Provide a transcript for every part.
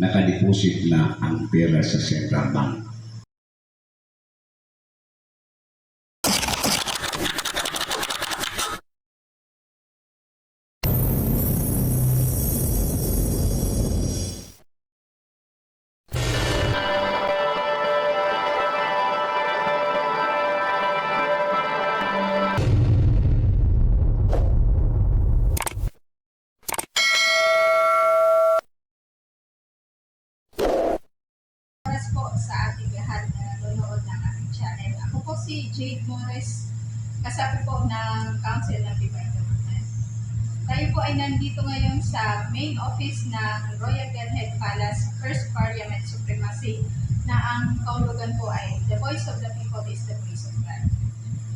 nakadeposit na ang pera sa Central Bank. Sa ating lahat na nanonood ng ating channel. Ako po si Jade Morris, kasabi po ng Council ng Divine Government. Tayo po ay nandito ngayon sa main office ng Royal Godhead Palace, First Parliament Supremacy, na ang kaulugan po ay The Voice of the People is the Voice of God.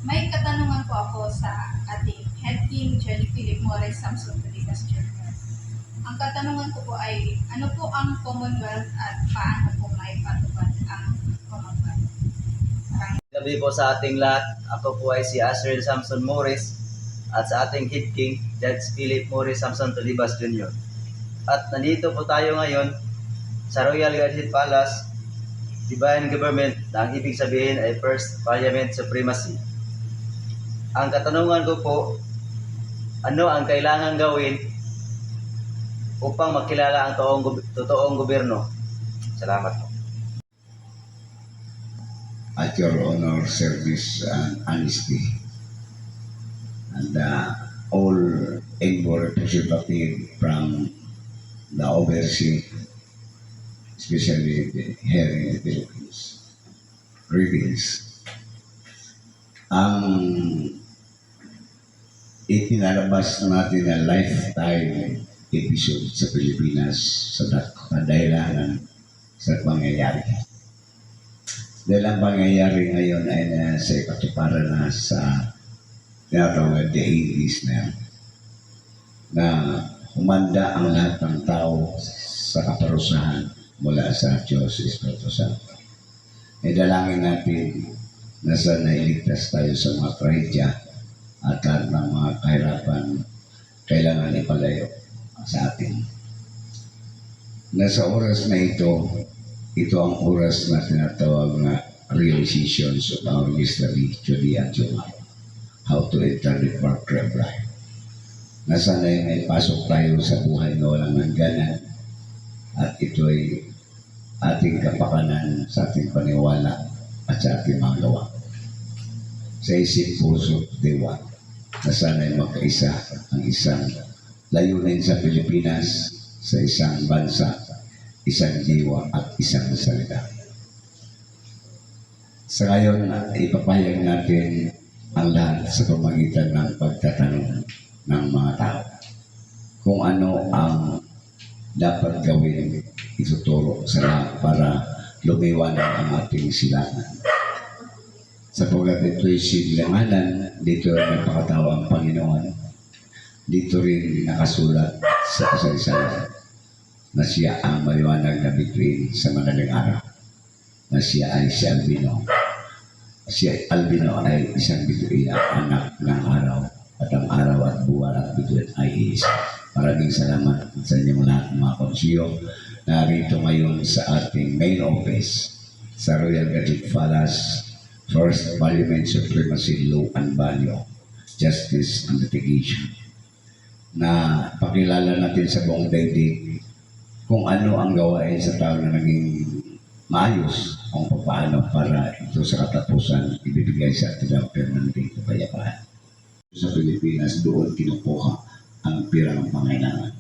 May katanungan po ako sa ating Head King Johnny Philip Morris Samson Piligas Jr. Ang katanungan ko po ay, ano po ang Commonwealth at paano po may patupad ang? Maraming Gabi po sa ating lahat. Ako po ay si Asriel Samson Morris at sa ating Kid King, Judge Philip Morris Samson Tolibas Jr. At nandito po tayo ngayon sa Royal Godhead Palace, Divine Government na ang ibig sabihin ay First Parliament Supremacy. Ang katanungan ko po, ano ang kailangan gawin upang makilala ang toong, totoong gobyerno? Salamat po. At your honor, service, and honesty. And uh, all able representative from the overseas, especially here in the Philippines. Greetings. Ang itinalabas natin na lifetime episode sa Pilipinas sa kadahilanan sa pangyayari. Dahil ang pangyayari ngayon ay nasa ikatuparan na sa tinatawag the 80s na yan, na humanda ang lahat ng tao sa kaparusahan mula sa Diyos Espiritu Santo. E dalangin natin na sana iligtas tayo sa mga trahedya at lahat ng mga kahirapan kailangan ipalayo sa atin. Nasa oras na ito, ito ang oras na tinatawag na realizations of our mystery, Judy and Juma. How to enter the portrait of life. Na sana ay may pasok tayo sa buhay na walang hangganan at ito ay ating kapakanan sa ating paniwala at sa ating mga gawa. Sa isip, puso, diwa, na sana ay magkaisa ang isang layunin sa Pilipinas sa isang bansa isang diwa at isang salita. Sa ngayon, ipapayag natin ang lahat sa pamagitan ng pagtatanong ng mga tao. Kung ano ang dapat gawin, ituturo sa lahat para lumiwanag ang ating silangan. Sa pagkat ito'y silanganan, dito rin nagpakatawa ang Panginoon. Dito rin nakasulat sa kasaysayan na siya ang maliwanag na bituin sa madaling araw. Na siya ay si Albino. Si Albino ay isang bituin at anak ng araw at ang araw at buwan at bituin ay isa. Maraming salamat sa inyong lahat mga konsiyo na rito ngayon sa ating main office sa Royal Gadget Palace, First Parliament Supremacy Law and Value, Justice and Litigation na pakilala natin sa buong daigdig kung ano ang gawain sa tao na naging maayos kung paano para ito sa katapusan ibibigay sa ating ang permanenteng kapayapaan. Sa Pilipinas, doon kinukuha ang pirang pangailangan.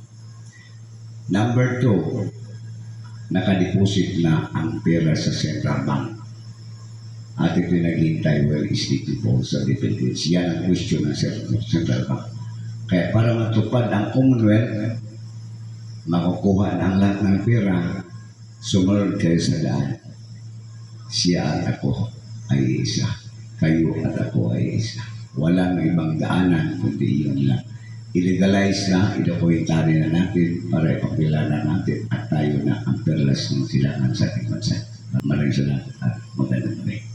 Number two, nakadeposit na ang pera sa Central Bank. At ito naghihintay well po sa Philippines. Yan ang question ng Central Bank. Kaya para matupad ang Commonwealth, makukuha ng lahat ng pera, sumunod kayo sa daan. Siya at ako ay isa. Kayo at ako ay isa. Walang ibang daanan kundi yun lang. Illegalize na, idokumentary na natin para ipakilala natin at tayo na ang perlas ng silangan sa ating bansa. Maraming salamat at magandang gabi.